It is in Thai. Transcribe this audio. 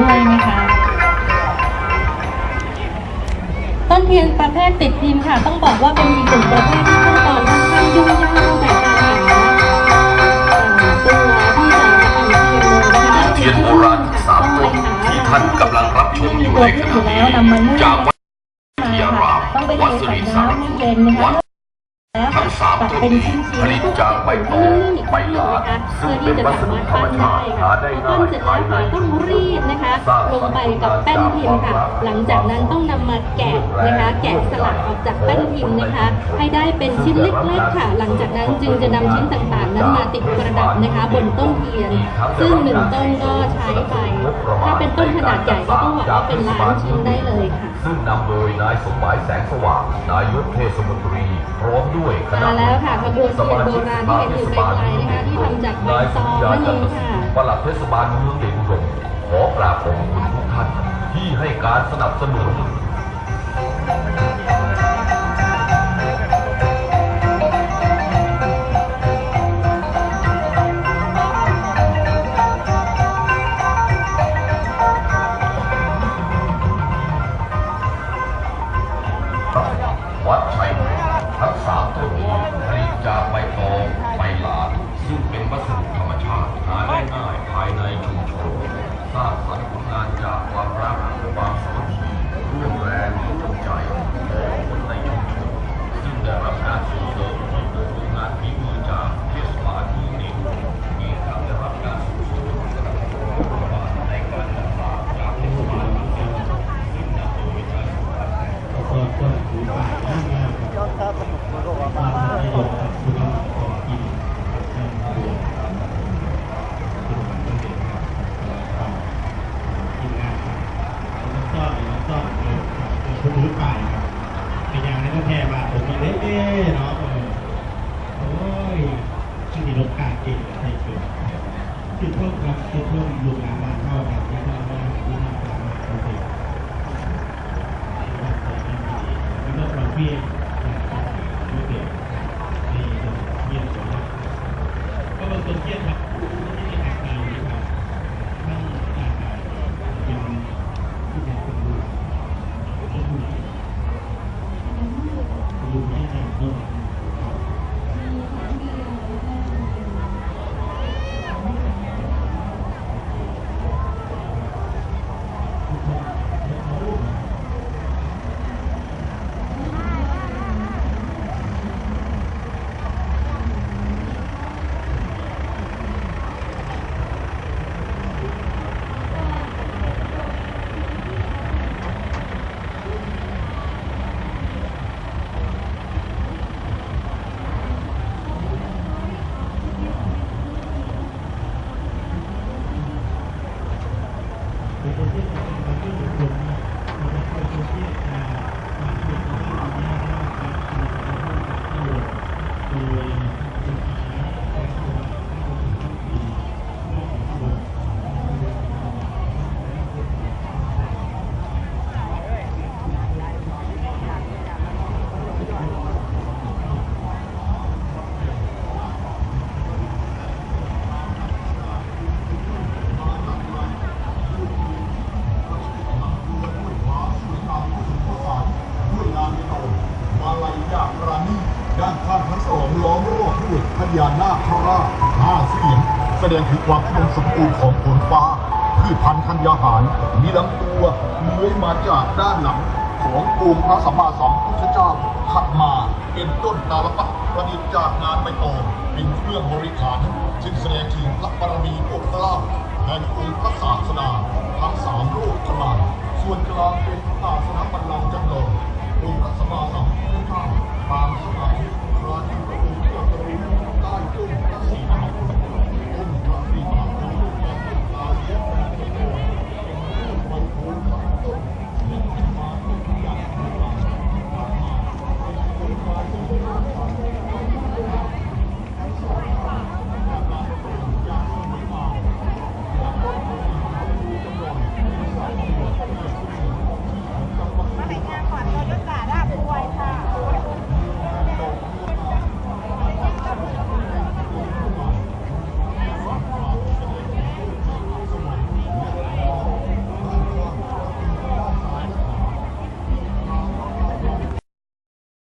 ด้วยนะคะ ต้นเทียนประเภทติดพิมพ์ค่ะ ต้องบอกว่าเป็นอีกหนึ่งประเภทที่ขั้นตอนค่อนข้างยุ่งยากตั้งแต่การหาเอ่อตัวที่จะทำเทียนเลยนะคะเทียนโบราณทั้งสามต้นที่ท่านกำลังรับชมอยู่ในขณะนี้จากวัดมาค่ะต้องไปเทใส่น้ำให้เย็นนะคะ ทั้งสามต้นเป็นนี้ชิ้นผลิตจากใบตองใบลานซึ่งเป็นวัสดุธรรมชาติหาได้ง่าปั้นยเสร็จภาแล้ยวในค่ะต้องรีดนะคะ ลงไปกับแป้นพิมพ์ค่ะ หลังจากนั้นต้องนำมาแกะนะคะ แกะสลักออกจากแป้นพิมพ์นะคะ ให้ได้เป็นชิ้นเล็กๆค่ะ หลังจากนั้นจึงจะนำชิ้นต่างๆ นั้นมาติดประดับนะคะ บนต้นเทียน ซึ่งหนึ่งต้นก็ใช้ไป ถ้าเป็นต้นขนาดใหญ่ก็ต้องบอกว่าเป็นล้านชิ้นได้เลยค่ะ ซึ่งนำโดยนายสมหมายแสงสว่างนายกเทศมนตรีพร้อมด้วยคณะมาแล้วค่ะขบวนเทียนโบราณที่เห็นอยู่ไกลๆนะคะที่ทำจากใบนายตองนั่นเองค่ะปลัดเทศบาลเมืองเดชอุดมขอกราบขอบคุณทุกท่านที่ให้การสนับสนุน คุณรู้ป่ายครับเป็นอย่างนั้นก็แค่มาผมมาเด้เนาะโอ้ยที่มีรถกาเก่งใช่เกินคือพวกครับคือพวกลูกหลานบ้านเข้ากันที่เข้ามาที่ทำตามมาโอเคแล้วก็ประเภทไล้อมรอบด้วยพญานาคราห้าเสียงแสดงถึงความอุดมสมบูรณ์ของฝนฟ้าพืชพันธุ์ธัญญาหาร มีลำตัวเลื้อยมาจากด้านหลัง ขององค์พระสัมมาสัมพุทธเจ้าขัดมาเป็นต้นตาลปะประดิษฐ์จากงานใบตองเป็นเครื่องบริขารจึงแสดงถึงพระบารมีปกเกล้าแห่งองค์พระศาสนาทั้งสามรูปขลางส่วนกลางเป็นศาสนาบัลลังก